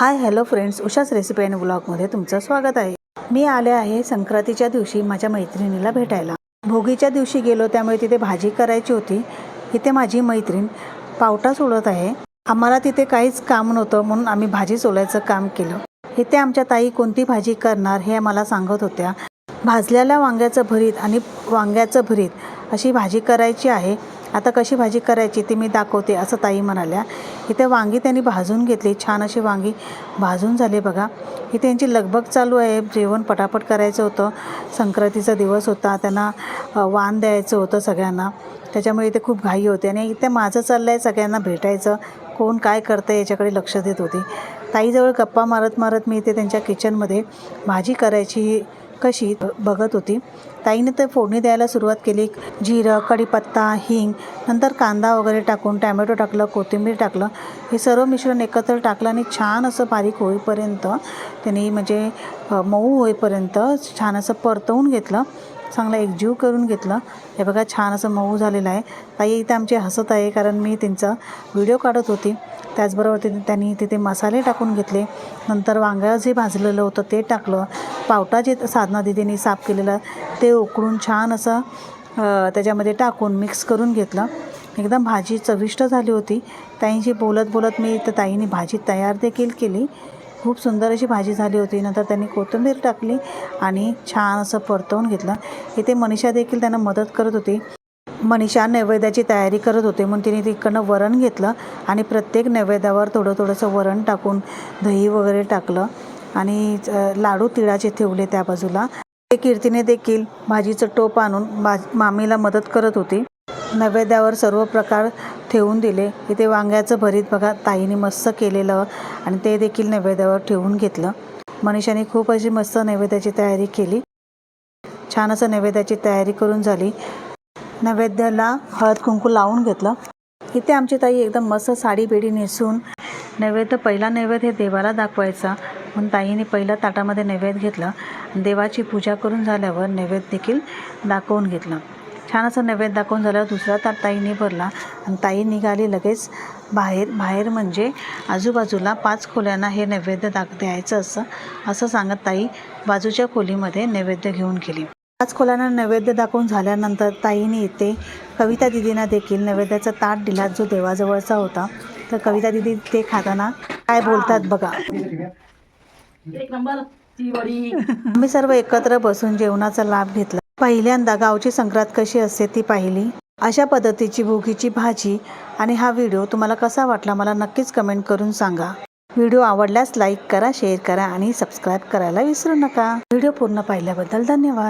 Hi hello friends. उषाच recipe and ब्लॉगमध्ये तुमचं स्वागत आहे. मी आले आहे संक्रांतीच्या दिवशी माझ्या मैत्रिणीला भेटायला. भोगीच्या दिवशी गेलो त्यामुळे तिथे भाजी करायची होती. इथे माझी मैत्रीण पावटा सोडत आहे. आम्हाला तिथे काहीच काम नव्हतं म्हणून आम्ही भाजी सोलायचं काम केलं. इथे आमच्या ताई कोणती भाजी करणार हे मला सांगत होत्या. भाजलेल्या वांग्याचं भरीत आणि वांग्याचं भरीत अशी भाजी करायची आहे. आता कशी भाजी करायची ती मी दाखवते असं ताई म्हणाल्या. इथे वांगी त्यांनी भाजून घेतली. छान अशी वांगी भाजून झाली बघा. इथे यांची लगबग चालू आहे. जेवण पटापट करायचं होतं. संक्रांतीचा दिवस होता. त्यांना वाण द्यायचं होतं सगळ्यांना. त्याच्यामुळे इथे खूप घाई होते. आणि इथे माझं चाललं आहे सगळ्यांना भेटायचं. कोण काय करतं याच्याकडे लक्ष देत होती. ताईजवळ गप्पा मारत मारत मी इथे त्यांच्या किचनमध्ये भाजी करायची कशी बघत होती. ताईने तर फोडणी द्यायला सुरुवात केली. जिरं कढीपत्ता हिंग नंतर कांदा वगैरे टाकून टॅमॅटो टाकलं कोथिंबीर टाकलं. हे सर्व मिश्रण एकत्र टाकलं आणि छान असं बारीक होईपर्यंत त्यांनी म्हणजे मऊ होईपर्यंत छान असं परतवून घेतलं. चांगला एकजीव करून घेतलं. हे बघा छान असं मऊ झालेलं आहे. ताई इथे आमची हसत आहे कारण मी त्यांचा व्हिडिओ काढत होती. त्याचबरोबर तिथे त्यांनी तिथे मसाले टाकून घेतले. नंतर वांगं जे भाजलेलं होतं ते टाकलं. पावटा जे साधना दिदीने साफ केलेलं ते उकळून छान असं त्याच्यामध्ये टाकून मिक्स करून घेतलं. एकदम भाजी चविष्ट झाली होती. ताईंशी बोलत बोलत मी तर ताईने भाजी तयार देखील केली. खूप सुंदर अशी भाजी झाली होती. नंतर त्यांनी कोथिंबीर टाकली आणि छान असं परतवून घेतलं. इथे मनीषा देखील त्यांना मदत करत होती. मनीषा नैवेद्याची तयारी करत होते म्हणून तिने तिकडनं वरण घेतलं आणि प्रत्येक नैवेद्यावर थोडं थोडंसं वरण टाकून दही वगैरे टाकलं आणि लाडू तिळाचे ठेवले त्या बाजूला. ते कीर्तीने देखील भाजीचं टोप आणून बा मामीला मदत करत होती. नैवेद्यावर सर्व प्रकार ठेवून दिले. इथे वांग्याचं भरीत बघा. ताईने मस्त केलेलं आणि ते देखील नैवेद्यावर ठेवून घेतलं. मनीषाने खूप अशी मस्त नैवेद्याची तयारी केली. छान असं नैवेद्याची तयारी करून झाली. नैवेद्याला हळद कुंकू लावून घेतलं. इथे आमची ताई एकदम मस्त साडी बेडी नेसून नैवेद्य पहिला नैवेद्य हे देवाला दाखवायचा. म्हणून ताईने पहिल्या ताटामध्ये नैवेद्य घेतलं. देवाची पूजा करून झाल्यावर नैवेद्य देखील दाखवून घेतलं. छान असं नैवेद्य दाखवून झाल्यावर दुसरा ताट ताईने भरला. आणि ताई निघाली लगेच बाहेर. बाहेर म्हणजे आजूबाजूला पाच खोल्यांना हे नैवेद्य दाख द्यायचं असं असं सांगत ताई बाजूच्या खोलीमध्ये नैवेद्य घेऊन गेली. पाच खोल्यांना नैवेद्य दाखवून झाल्यानंतर ताईने इथे कविता दिदींना देखील नैवेद्याचा ताट दिला जो देवाजवळचा होता. तर कविता दिदी ते खाताना काय बोलतात बघा. आम्ही सर्व एकत्र बसून जेवणाचा लाभ घेतला. पहिल्यांदा गावची संक्रांत कशी असते ती पाहिली. अशा पद्धतीची भोगीची भाजी आणि हा व्हिडिओ तुम्हाला कसा वाटला मला नक्कीच कमेंट करून सांगा. व्हिडिओ आवडल्यास लाईक करा शेअर करा आणि सबस्क्राईब करायला विसरू नका. व्हिडिओ पूर्ण पाहिल्याबद्दल धन्यवाद.